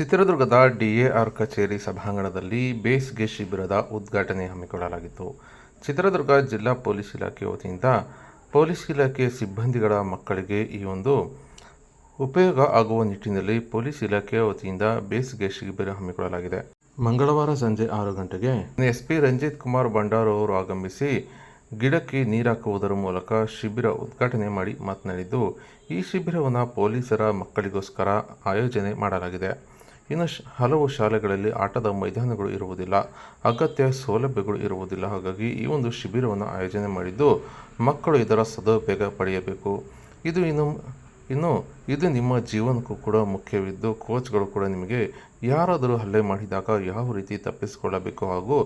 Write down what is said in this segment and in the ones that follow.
ಚಿತ್ರದುರ್ಗದ ಡಿಎಆರ್ ಕಚೇರಿ ಸಭಾಂಗಣದಲ್ಲಿ ಬೇಸ್ಗೆ ಶಿಬಿರದ ಉದ್ಘಾಟನೆ ಹಮ್ಮಿಕೊಳ್ಳಲಾಗಿತ್ತು. ಚಿತ್ರದುರ್ಗ ಜಿಲ್ಲಾ ಪೊಲೀಸ್ ಇಲಾಖೆ ವತಿಯಿಂದ ಪೊಲೀಸ್ ಇಲಾಖೆ ಸಿಬ್ಬಂದಿಗಳ ಮಕ್ಕಳಿಗೆ ಈ ಒಂದು ಉಪಯೋಗ ಆಗುವ ನಿಟ್ಟಿನಲ್ಲಿ ಪೊಲೀಸ್ ಇಲಾಖೆಯ ವತಿಯಿಂದ ಬೇಸ್ಗೆ ಶಿಬಿರ ಹಮ್ಮಿಕೊಳ್ಳಲಾಗಿದೆ. ಮಂಗಳವಾರ ಸಂಜೆ ಆರು ಗಂಟೆಗೆ ಎಸ್ಪಿ ರಂಜಿತ್ ಕುಮಾರ್ ಭಂಡಾರ್ ಅವರು ಆಗಮಿಸಿ ಗಿಡಕ್ಕೆ ನೀರಾಕುವುದರ ಮೂಲಕ ಶಿಬಿರ ಉದ್ಘಾಟನೆ ಮಾಡಿ ಮಾತನಾಡಿದ್ದು, ಈ ಶಿಬಿರವನ್ನು ಪೊಲೀಸರ ಮಕ್ಕಳಿಗೋಸ್ಕರ ಆಯೋಜನೆ ಮಾಡಲಾಗಿದೆ. ಇನ್ನು ಹಲವು ಶಾಲೆಗಳಲ್ಲಿ ಆಟದ ಮೈದಾನಗಳು ಇರುವುದಿಲ್ಲ, ಅಗತ್ಯ ಸೌಲಭ್ಯಗಳು ಇರುವುದಿಲ್ಲ. ಹಾಗಾಗಿ ಈ ಒಂದು ಶಿಬಿರವನ್ನು ಆಯೋಜನೆ ಮಾಡಿದ್ದು ಮಕ್ಕಳು ಇದರ ಸದುಪಯೋಗ ಪಡೆಯಬೇಕು. ಇದು ಇನ್ನು ಇನ್ನು, ಇದು ನಿಮ್ಮ ಜೀವನಕ್ಕೂ ಕೂಡ ಮುಖ್ಯವಿದ್ದು ಕೋಚ್ಗಳು ಕೂಡ ನಿಮಗೆ ಯಾರಾದರೂ ಹಲ್ಲೆ ಮಾಡಿದಾಗ ಯಾವ ರೀತಿ ತಪ್ಪಿಸಿಕೊಳ್ಳಬೇಕು ಹಾಗೂ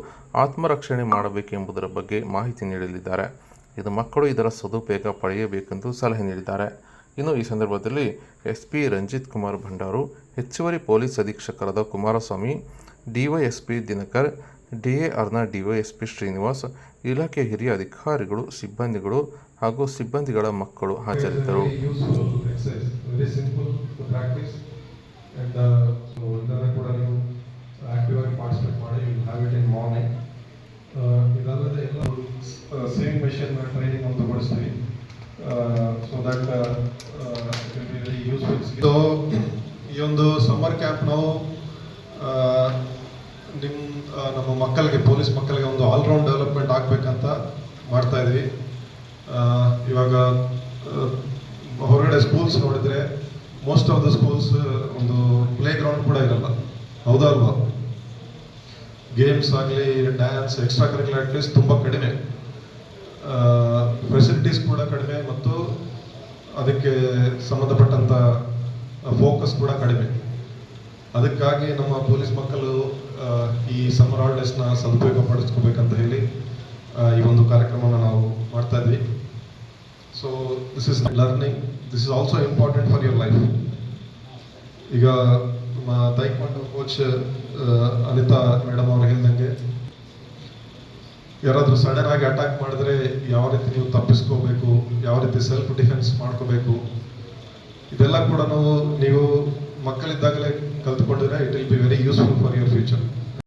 ಆತ್ಮರಕ್ಷಣೆ ಮಾಡಬೇಕೆಂಬುದರ ಬಗ್ಗೆ ಮಾಹಿತಿ ನೀಡಲಿದ್ದಾರೆ. ಇದು ಮಕ್ಕಳು ಇದರ ಸದುಪಯೋಗ ಪಡೆಯಬೇಕೆಂದು ಸಲಹೆ ನೀಡಿದ್ದಾರೆ. ಇನ್ನು ಈ ಸಂದರ್ಭದಲ್ಲಿ ಎಸ್ ಪಿ ರಂಜಿತ್ ಕುಮಾರ್ ಭಂಡಾರು, ಹೆಚ್ಚುವರಿ ಪೊಲೀಸ್ ಅಧೀಕ್ಷಕರಾದ ಕುಮಾರಸ್ವಾಮಿ ಡಿವೈಎಸ್ಪಿ ದಿನಕರ್ ಡಿಎಆರ್ನ ಡಿವೈಎಸ್ಪಿ ಶ್ರೀನಿವಾಸ್, ಇಲಾಖೆ ಹಿರಿಯ ಅಧಿಕಾರಿಗಳು, ಸಿಬ್ಬಂದಿಗಳು ಹಾಗೂ ಸಿಬ್ಬಂದಿಗಳ ಮಕ್ಕಳು ಹಾಜರಿದ್ದರು. ಸೇಮ್ ಟ್ರೈನಿಂಗ್ ಅಂತ ಸೊ ಈ ಒಂದು ಸಮ್ಮರ್ ಕ್ಯಾಂಪ್ ನಾವು ನಿಮ್ಮ ನಮ್ಮ ಮಕ್ಕಳಿಗೆ, ಪೊಲೀಸ್ ಮಕ್ಕಳಿಗೆ ಒಂದು ಆಲ್ರೌಂಡ್ ಡೆವಲಪ್ಮೆಂಟ್ ಆಗಬೇಕಂತ ಮಾಡ್ತಾ ಇದ್ವಿ. ಇವಾಗ ಹೊರಗಡೆ ಸ್ಕೂಲ್ಸ್ ನೋಡಿದರೆ ಮೋಸ್ಟ್ ಆಫ್ ದ ಸ್ಕೂಲ್ಸ್ ಒಂದು ಪ್ಲೇ ಗ್ರೌಂಡ್ ಕೂಡ ಇರಲ್ಲ. ಹೌದಾ ಗೇಮ್ಸ್ ಆಗಲಿ ಡ್ಯಾನ್ಸ್ ಎಕ್ಸ್ಟ್ರಾ ಕರಿಕ್ಯುಲರ್ ಆಕ್ಟಿವಿಟೀಸ್ ತುಂಬ ಕಡಿಮೆ. ಫೆಸಿಲಿಟೀಸ್ ಕೂಡ ಕಡಿಮೆ ಮತ್ತು ಅದಕ್ಕೆ ಸಂಬಂಧಪಟ್ಟಂತ ಫೋಕಸ್ ಕೂಡ ಕಡಿಮೆ. ಅದಕ್ಕಾಗಿ ನಮ್ಮ ಪೊಲೀಸ್ ಮಕ್ಕಳು ಈ ಸಮ್ಮರ್ ಹಾಲಿಡೇಸ್ನ ಸದುಪಯೋಗ ಪಡಿಸ್ಕೋಬೇಕಂತ ಹೇಳಿ ಈ ಒಂದು ಕಾರ್ಯಕ್ರಮನ ನಾವು ಮಾಡ್ತಾ ಇದ್ವಿ. So this is learning this is also important for your life ಈಗ ನಮ್ಮ ತೈಕ್ವಾಂಡೋ ಕೋಚ್ ಅನಿತಾ ಮೇಡಮ್ ಅವರು ಹೇಳಿದಂಗೆ, ಯಾರಾದರೂ ಸಡನ್ ಆಗಿ ಅಟ್ಯಾಕ್ ಮಾಡಿದ್ರೆ ಯಾವ ರೀತಿ ನೀವು ತಪ್ಪಿಸ್ಕೋಬೇಕು ಯಾವ ರೀತಿ ಸೆಲ್ಫ್ ಡಿಫೆನ್ಸ್ ಮಾಡ್ಕೋಬೇಕು. ಇದೆಲ್ಲ ಕೂಡ ನಾವು, ನೀವು ಮಕ್ಕಳಿದ್ದಾಗಲೇ ಕಲ್ತ್ಕೊಂಡಿದ್ರೆ it will be very useful for your future